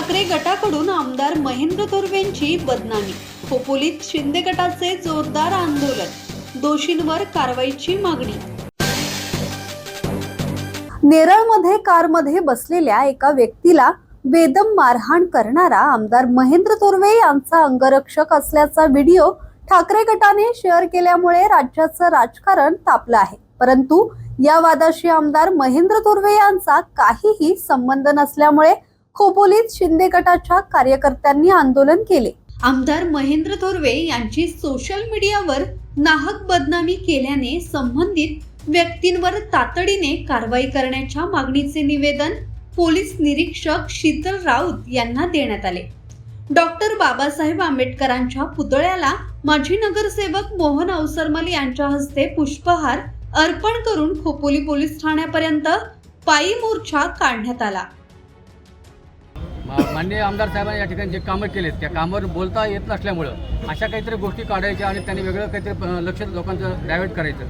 ठाकरे गटाकडून आमदार महेंद्र थोरवेंची बदनामी. खोपोलीत शिंदे गटाचे जोरदार आंदोलन. दोषींवर कारवाईची मागणी. नेरळमध्ये कारमध्ये बसलेल्या एका व्यक्तीला बेदम मारहाण करणारा आमदार महेंद्र तुर्वे यांचा अंगरक्षक असल्याचा व्हिडिओ ठाकरे गटाने शेअर केल्यामुळे राज्याचं राजकारण तापलं आहे. परंतु या वादाशी आमदार महेंद्र तुर्वे यांचा काहीही संबंध नसल्यामुळे खोपोलीत शिंदे गटाच्या कार्यकर्त्यांनी आंदोलन केले. आमदार महेंद्र थोरवे यांची सोशल मीडियावर नाहक बदनामी केल्याने संबंधित व्यक्तींवर तातडीने कारवाई करण्याच्या मागणीचे निवेदन पोलीस निरीक्षक शीतल राऊत यांना देण्यात आले. डॉक्टर बाबासाहेब आंबेडकरांच्या पुतळ्याला माजी नगरसेवक मोहन अवसरमल यांच्या हस्ते पुष्पहार अर्पण करून खोपोली पोलीस ठाण्यापर्यंत पायी मोर्चा काढण्यात आला. माननीय आमदार साहेबांनी या ठिकाणी जे कामं केलेत त्या कामावर बोलता येत नसल्यामुळं अशा काहीतरी गोष्टी काढायच्या आणि त्यांनी वेगळं काहीतरी लक्ष लोकांचं डायव्हर्ट करायचं.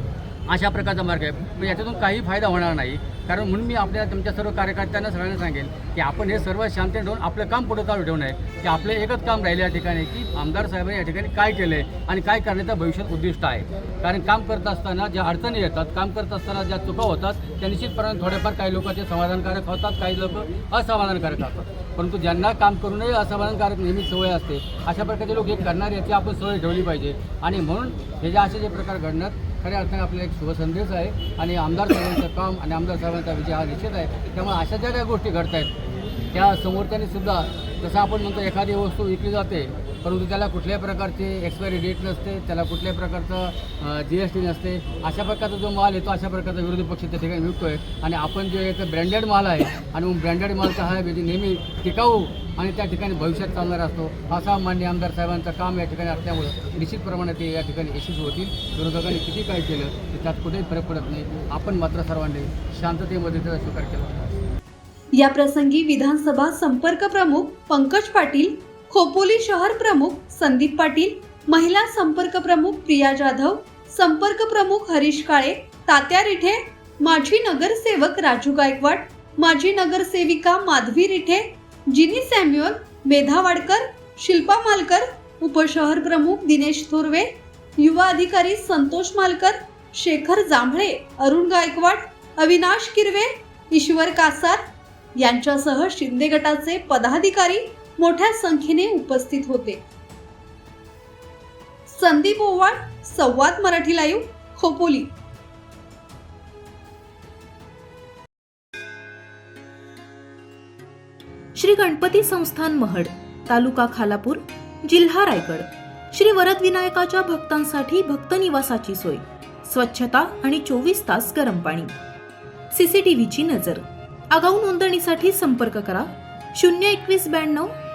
अशा प्रकारचा मार्ग आहे. पण याच्यातून काही फायदा होणार नाही. कारण म्हणून मी आपल्या तुमच्या सर्व कार्यकर्त्यांना सगळ्यांना सांगेल की आपण हे सर्व शांती ठेवून आपलं काम पुढे चालू ठेवून आहे. की आपलं एकच काम राहिलं या ठिकाणी की आमदार साहेबांनी या ठिकाणी काय केलं आहे आणि काय करण्याचं भविष्यात उद्दिष्ट आहे. कारण काम करत असताना ज्या अडचणी येतात काम करत असताना ज्या चुका होतात त्या निश्चितपणे थोड्याफार काही लोकांचे समाधानकारक होतात काही लोक असमाधानकारक असतात परंतु ज्यांना काम करूनही असमाधानकारक नेहमी सवय असते. अशा प्रकारचे लोक हे करणार याची आपण सवय ठेवली पाहिजे. आणि म्हणून हे जे असे जे प्रकार घडणार खऱ्या अर्थाने आपल्याला एक शुभसंदेश आहे आणि आमदार साहेबांचं काम आणि आमदार साहेबांचा विजय हा निश्चित आहे. त्यामुळे अशा ज्या काही गोष्टी घडत आहेत त्या समोरच्याने सुद्धा जसं आपण म्हणतो एखादी वस्तू विकली जाते परंतु त्याला कुठल्याही प्रकारची एक्सपायरी डेट नसते त्याला कुठल्याही प्रकारचं जी एस टी नसते. अशा प्रकारचा जो माल येतो अशा प्रकारचा विरोधी पक्ष त्या ठिकाणी विकतो आहे आणि आपण जे एक ब्रँडेड माल आहे आणि मग ब्रँडेड मालचा हा विधी नेहमी टिकाऊ आणि त्या ठिकाणी भविष्यात चालणार असतो. असा मान्य आमदार साहेबांचं काम या ठिकाणी असल्यामुळं निश्चित प्रमाणात ते या ठिकाणी यशस्वी होतील. विरोधकांनी किती काय केलं तर त्यात कुठेही फरक पडत नाही. आपण मात्र सर्वांनी शांततेमध्ये त्याचा स्वीकार केला. या प्रसंगी विधानसभा संपर्क प्रमुख पंकज पाटील खोपोली शहर प्रमुख संदीप पाटील महिला संपर्क प्रमुख प्रिया जाधव संपर्क प्रमुख हरीश काळे तात्या रिठे माजी नगरसेवक राजू गायकवाड माजी नगरसेविका माधवी रिठे जिनी सॅम्युअल मेधा वाडकर शिल्पा मालकर उपशहर प्रमुख दिनेश थोरवे युवा अधिकारी संतोष मालकर शेखर जांभळे अरुण गायकवाड अविनाश किरवे ईश्वर कासार यांच्यासह शिंदे गटाचे पदाधिकारी मोठ्या संख्येने उपस्थित होते. संदीप ओवाळ संवाद मराठी लाईव्ह खोपोली. श्री गणपती संस्थान महड तालुका खालापूर जिल्हा रायगड. श्री वरद विनायकाच्या भक्तांसाठी भक्त निवासाची सोय स्वच्छता आणि चोवीस तास गरम पाणी. सीसीटीव्हीची नजर. आगाऊ नोंदणीसाठी संपर्क करा शून्य एकवीस ब्याण्णव